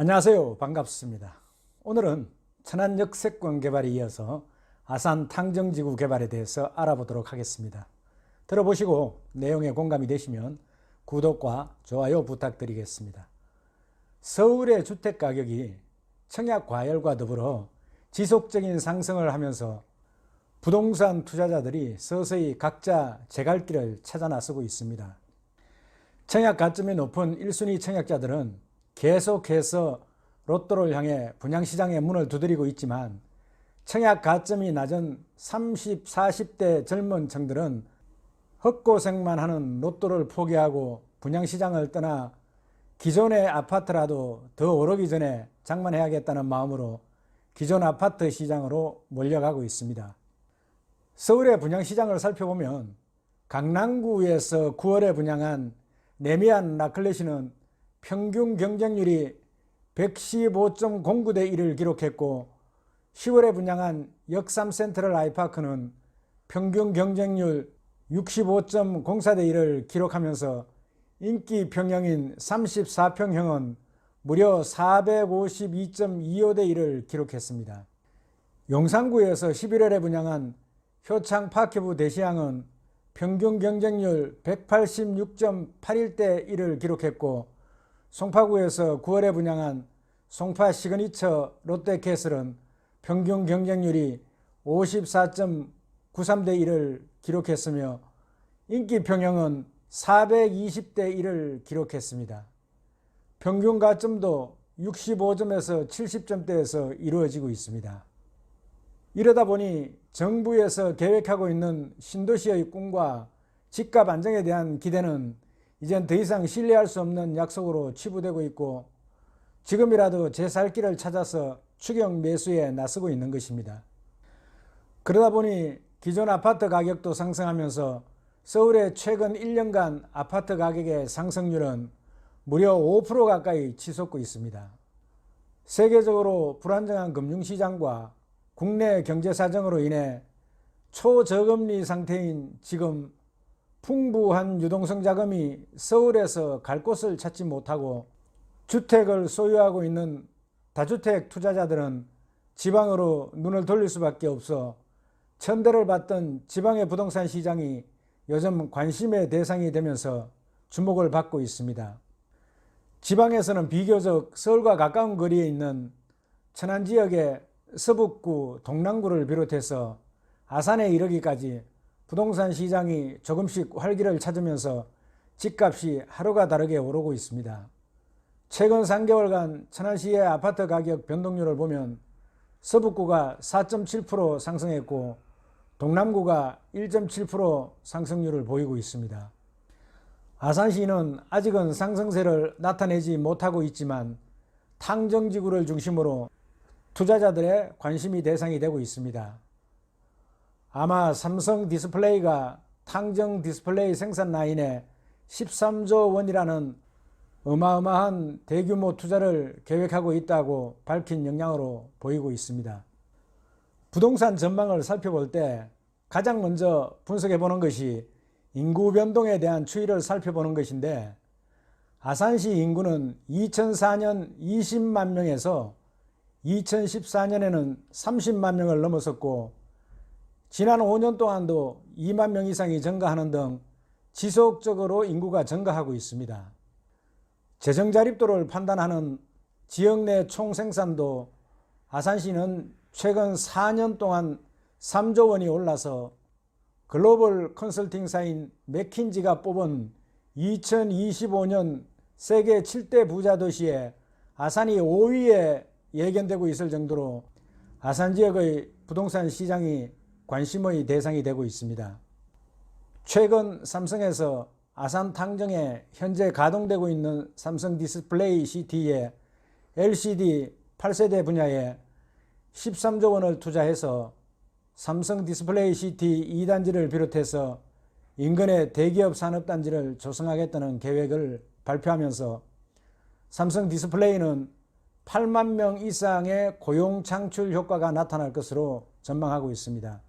안녕하세요. 반갑습니다. 오늘은 천안 역세권 개발에 이어서 아산 탕정지구 개발에 대해서 알아보도록 하겠습니다. 들어보시고 내용에 공감이 되시면 구독과 좋아요 부탁드리겠습니다. 서울의 주택 가격이 청약 과열과 더불어 지속적인 상승을 하면서 부동산 투자자들이 서서히 각자 제갈 길을 찾아 나서고 있습니다. 청약 가점이 높은 1순위 청약자들은 계속해서 로또를 향해 분양시장의 문을 두드리고 있지만 청약 가점이 낮은 30, 40대 젊은 층들은 헛고생만 하는 로또를 포기하고 분양시장을 떠나 기존의 아파트라도 더 오르기 전에 장만해야겠다는 마음으로 기존 아파트 시장으로 몰려가고 있습니다. 서울의 분양시장을 살펴보면 강남구에서 9월에 분양한 네미안 라클레시는 평균 경쟁률이 115.09대 1을 기록했고 10월에 분양한 역삼 센트럴 아이파크는 평균 경쟁률 65.04대 1을 기록하면서 인기 평형인 34평형은 무려 452.25대 1을 기록했습니다. 용산구에서 11월에 분양한 효창 파키부 대시양은 평균 경쟁률 186.81대 1을 기록했고 송파구에서 9월에 분양한 송파 시그니처 롯데캐슬은 평균 경쟁률이 54.93대 1을 기록했으며 인기 평형은 420대 1을 기록했습니다. 평균 가점도 65점에서 70점대에서 이루어지고 있습니다. 이러다 보니 정부에서 계획하고 있는 신도시의 꿈과 집값 안정에 대한 기대는 이젠 더 이상 신뢰할 수 없는 약속으로 치부되고 있고 지금이라도 제 살 길을 찾아서 추경 매수에 나서고 있는 것입니다. 그러다 보니 기존 아파트 가격도 상승하면서 서울의 최근 1년간 아파트 가격의 상승률은 무려 5% 가까이 치솟고 있습니다. 세계적으로 불안정한 금융시장과 국내 경제 사정으로 인해 초저금리 상태인 지금 풍부한 유동성 자금이 서울에서 갈 곳을 찾지 못하고 주택을 소유하고 있는 다주택 투자자들은 지방으로 눈을 돌릴 수밖에 없어 천대를 받던 지방의 부동산 시장이 요즘 관심의 대상이 되면서 주목을 받고 있습니다. 지방에서는 비교적 서울과 가까운 거리에 있는 천안 지역의 서북구, 동남구를 비롯해서 아산에 이르기까지 부동산 시장이 조금씩 활기를 찾으면서 집값이 하루가 다르게 오르고 있습니다. 최근 3개월간 천안시의 아파트 가격 변동률을 보면 서북구가 4.7% 상승했고 동남구가 1.7% 상승률을 보이고 있습니다. 아산시는 아직은 상승세를 나타내지 못하고 있지만 탕정지구를 중심으로 투자자들의 관심이 대상이 되고 있습니다. 아마 삼성 디스플레이가 탕정 디스플레이 생산 라인에 13조 원이라는 어마어마한 대규모 투자를 계획하고 있다고 밝힌 영향으로 보이고 있습니다. 부동산 전망을 살펴볼 때 가장 먼저 분석해 보는 것이 인구 변동에 대한 추이를 살펴보는 것인데 아산시 인구는 2004년 20만 명에서 2014년에는 30만 명을 넘어섰고 지난 5년 동안도 2만 명 이상이 증가하는 등 지속적으로 인구가 증가하고 있습니다. 재정 자립도를 판단하는 지역 내 총생산도 아산시는 최근 4년 동안 3조 원이 올라서 글로벌 컨설팅사인 맥킨지가 뽑은 2025년 세계 7대 부자 도시에 아산이 5위에 예견되고 있을 정도로 아산 지역의 부동산 시장이 관심의 대상이 되고 있습니다. 최근 삼성에서 아산 탕정에 현재 가동되고 있는 삼성 디스플레이 CT의 LCD 8세대 분야에 13조 원을 투자해서 삼성 디스플레이 CT 2단지를 비롯해서 인근의 대기업 산업단지를 조성하겠다는 계획을 발표하면서 삼성 디스플레이는 8만 명 이상의 고용 창출 효과가 나타날 것으로 전망하고 있습니다.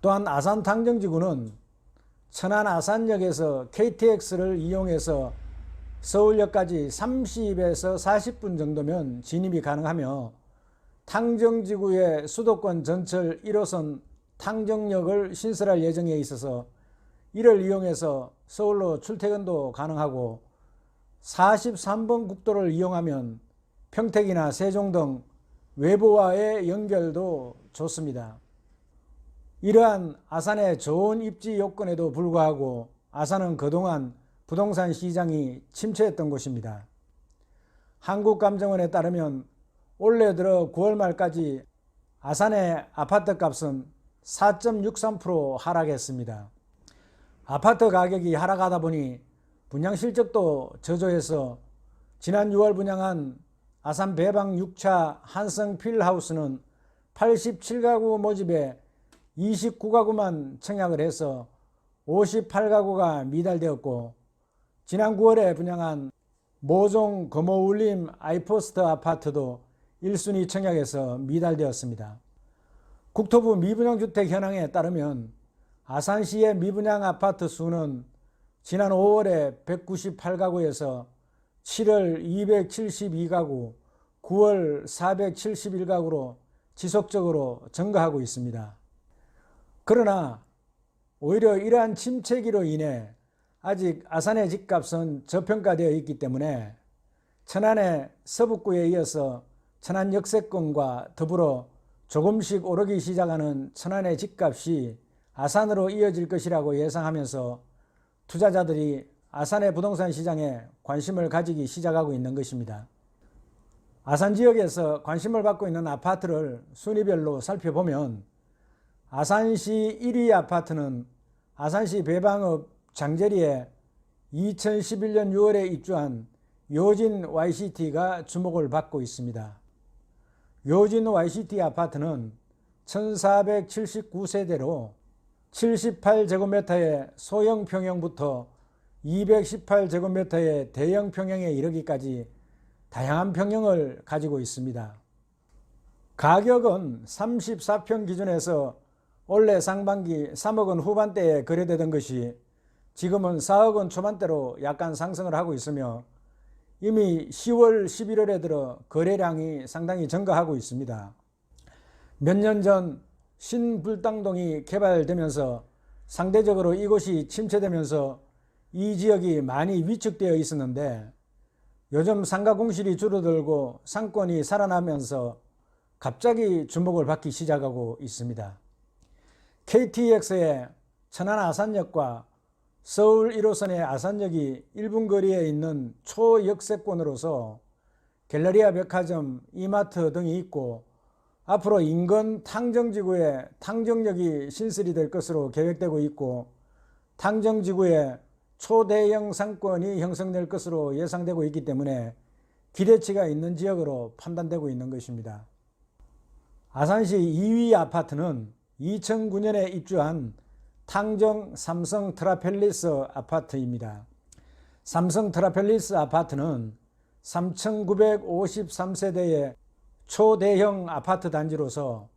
또한 아산 당정지구는 천안 아산역에서 KTX를 이용해서 서울역까지 30에서 40분 정도면 진입이 가능하며 탕정지구의 수도권 전철 1호선 탕정역을 신설할 예정에 있어서 이를 이용해서 서울로 출퇴근도 가능하고 43번 국도를 이용하면 평택이나 세종 등 외부와의 연결도 좋습니다. 이러한 아산의 좋은 입지 요건에도 불구하고 아산은 그동안 부동산 시장이 침체했던 곳입니다. 한국감정원에 따르면 올해 들어 9월 말까지 아산의 아파트 값은 4.63% 하락했습니다. 아파트 가격이 하락하다 보니 분양 실적도 저조해서 지난 6월 분양한 아산 배방 6차 한성 필하우스는 87가구 모집에 29가구만 청약을 해서 58가구가 미달되었고 지난 9월에 분양한 모종 금호울림 아이포스트 아파트도 1순위 청약에서 미달되었습니다. 국토부 미분양주택 현황에 따르면 아산시의 미분양 아파트 수는 지난 5월에 198가구에서 7월 272가구, 9월 471가구로 지속적으로 증가하고 있습니다. 그러나 오히려 이러한 침체기로 인해 아직 아산의 집값은 저평가되어 있기 때문에 천안의 서북구에 이어서 천안 역세권과 더불어 조금씩 오르기 시작하는 천안의 집값이 아산으로 이어질 것이라고 예상하면서 투자자들이 아산의 부동산 시장에 관심을 가지기 시작하고 있는 것입니다. 아산 지역에서 관심을 받고 있는 아파트를 순위별로 살펴보면 아산시 1위 아파트는 아산시 배방읍 장제리에 2011년 6월에 입주한 요진 YCT가 주목을 받고 있습니다. 요진 YCT 아파트는 1479세대로 78제곱미터의 소형 평형부터 218제곱미터의 대형 평형에 이르기까지 다양한 평형을 가지고 있습니다. 가격은 34평 기준에서 올해 상반기 3억 원 후반대에 거래되던 것이 지금은 4억 원 초반대로 약간 상승을 하고 있으며 이미 10월, 11월에 들어 거래량이 상당히 증가하고 있습니다. 몇 년 전 신불당동이 개발되면서 상대적으로 이곳이 침체되면서 이 지역이 많이 위축되어 있었는데 요즘 상가 공실이 줄어들고 상권이 살아나면서 갑자기 주목을 받기 시작하고 있습니다. KTX의 천안 아산역과 서울 1호선의 아산역이 1분 거리에 있는 초역세권으로서 갤러리아 백화점, 이마트 등이 있고 앞으로 인근 탕정지구에 탕정역이 신설이 될 것으로 계획되고 있고 탕정지구에 초대형 상권이 형성될 것으로 예상되고 있기 때문에 기대치가 있는 지역으로 판단되고 있는 것입니다. 아산시 2위 아파트는 2009년에 입주한 탕정 삼성 트라펠리스 아파트입니다. 삼성 트라펠리스 아파트는 3,953세대의 초대형 아파트 단지로서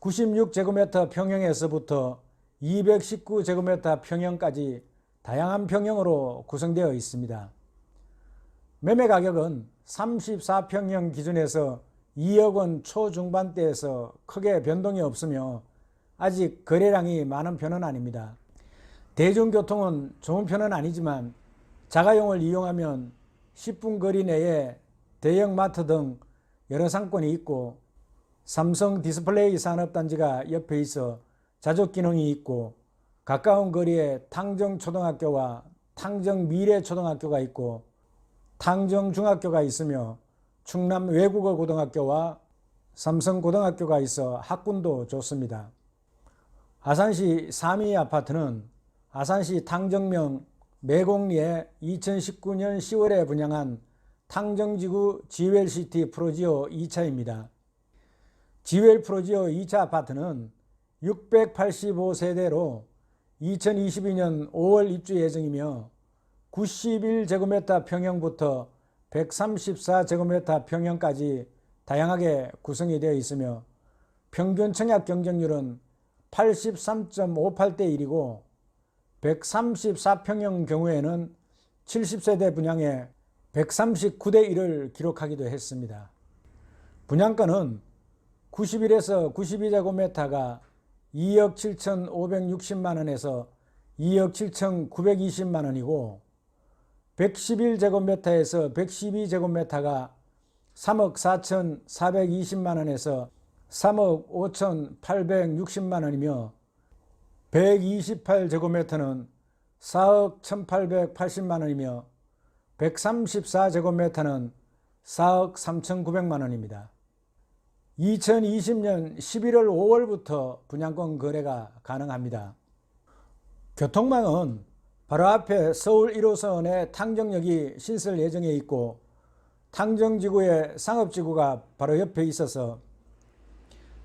96제곱미터 평형에서부터 219제곱미터 평형까지 다양한 평형으로 구성되어 있습니다. 매매 가격은 34평형 기준에서 2억 원 초중반대에서 크게 변동이 없으며 아직 거래량이 많은 편은 아닙니다. 대중교통은 좋은 편은 아니지만 자가용을 이용하면 10분 거리 내에 대형 마트 등 여러 상권이 있고 삼성 디스플레이 산업단지가 옆에 있어 자족 기능이 있고 가까운 거리에 탕정 초등학교와 탕정 미래 초등학교가 있고 탕정 중학교가 있으며 충남 외국어 고등학교와 삼성 고등학교가 있어 학군도 좋습니다. 아산시 3위 아파트는 아산시 탕정명 매곡리에 2019년 10월에 분양한 탕정지구 지웰시티 프로지오 2차입니다. 지웰 프로지오 2차 아파트는 685세대로 2022년 5월 입주 예정이며 91제곱미터 평형부터 134제곱미터 평형까지 다양하게 구성이 되어 있으며 평균 청약 경쟁률은 83.58대 1이고 134평형 경우에는 70세대 분양에 139대 1을 기록하기도 했습니다. 분양가는 91에서 92제곱미터가 2억 7,560만 원에서 2억 7,920만 원이고 111제곱미터에서 112제곱미터가 3억 4,420만 원에서 3억 5,860만 원이며 128제곱미터는 4억 1,880만 원이며 134제곱미터는 4억 3,900만 원입니다. 2020년 11월 5월부터 분양권 거래가 가능합니다. 교통망은 바로 앞에 서울 1호선의 탕정역이 신설 예정에 있고 탕정지구의 상업지구가 바로 옆에 있어서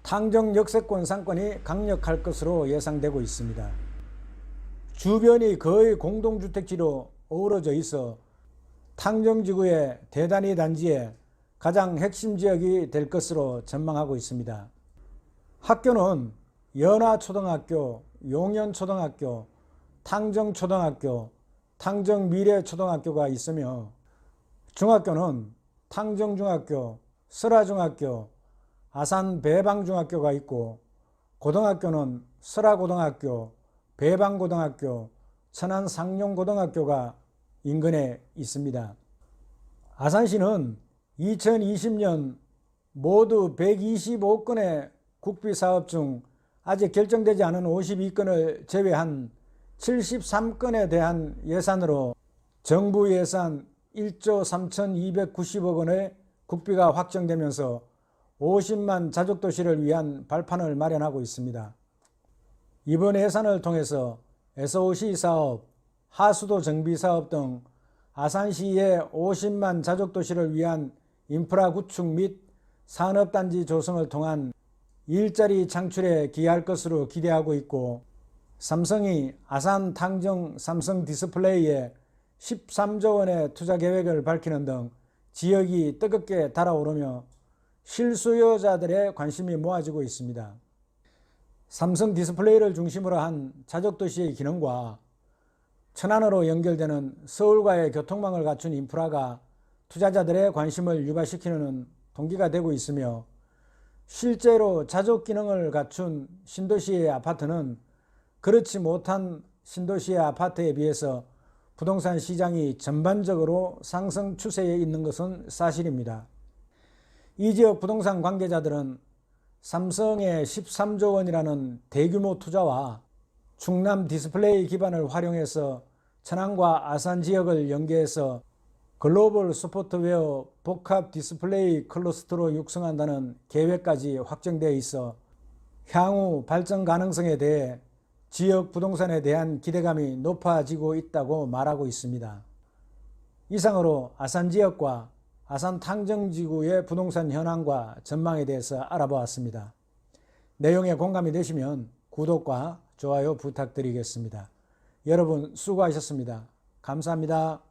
탕정 역세권 상권이 강력할 것으로 예상되고 있습니다. 주변이 거의 공동주택지로 어우러져 있어 탕정지구의 대단위 단지에 가장 핵심 지역이 될 것으로 전망하고 있습니다. 학교는 연화초등학교, 용현초등학교, 탕정초등학교, 탕정미래초등학교가 있으며 중학교는 탕정중학교, 설화중학교, 아산배방중학교가 있고 고등학교는 설화고등학교, 배방고등학교, 천안상용고등학교가 인근에 있습니다. 아산시는 2020년 모두 125건의 국비사업 중 아직 결정되지 않은 52건을 제외한 73건에 대한 예산으로 정부 예산 1조 3,290억 원의 국비가 확정되면서 50만 자족도시를 위한 발판을 마련하고 있습니다. 이번 예산을 통해서 SOC 사업, 하수도 정비 사업 등 아산시의 50만 자족도시를 위한 인프라 구축 및 산업단지 조성을 통한 일자리 창출에 기여할 것으로 기대하고 있고 삼성이 아산 탕정 삼성 디스플레이에 13조 원의 투자 계획을 밝히는 등 지역이 뜨겁게 달아오르며 실수요자들의 관심이 모아지고 있습니다. 삼성 디스플레이를 중심으로 한 자족도시의 기능과 천안으로 연결되는 서울과의 교통망을 갖춘 인프라가 투자자들의 관심을 유발시키는 동기가 되고 있으며 실제로 자족 기능을 갖춘 신도시의 아파트는 그렇지 못한 신도시의 아파트에 비해서 부동산 시장이 전반적으로 상승 추세에 있는 것은 사실입니다. 이 지역 부동산 관계자들은 삼성의 13조 원이라는 대규모 투자와 충남 디스플레이 기반을 활용해서 천안과 아산 지역을 연계해서 글로벌 소프트웨어 복합 디스플레이 클러스터로 육성한다는 계획까지 확정되어 있어 향후 발전 가능성에 대해 지역 부동산에 대한 기대감이 높아지고 있다고 말하고 있습니다. 이상으로 아산 지역과 아산 탕정지구의 부동산 현황과 전망에 대해서 알아보았습니다. 내용에 공감이 되시면 구독과 좋아요 부탁드리겠습니다. 여러분 수고하셨습니다. 감사합니다.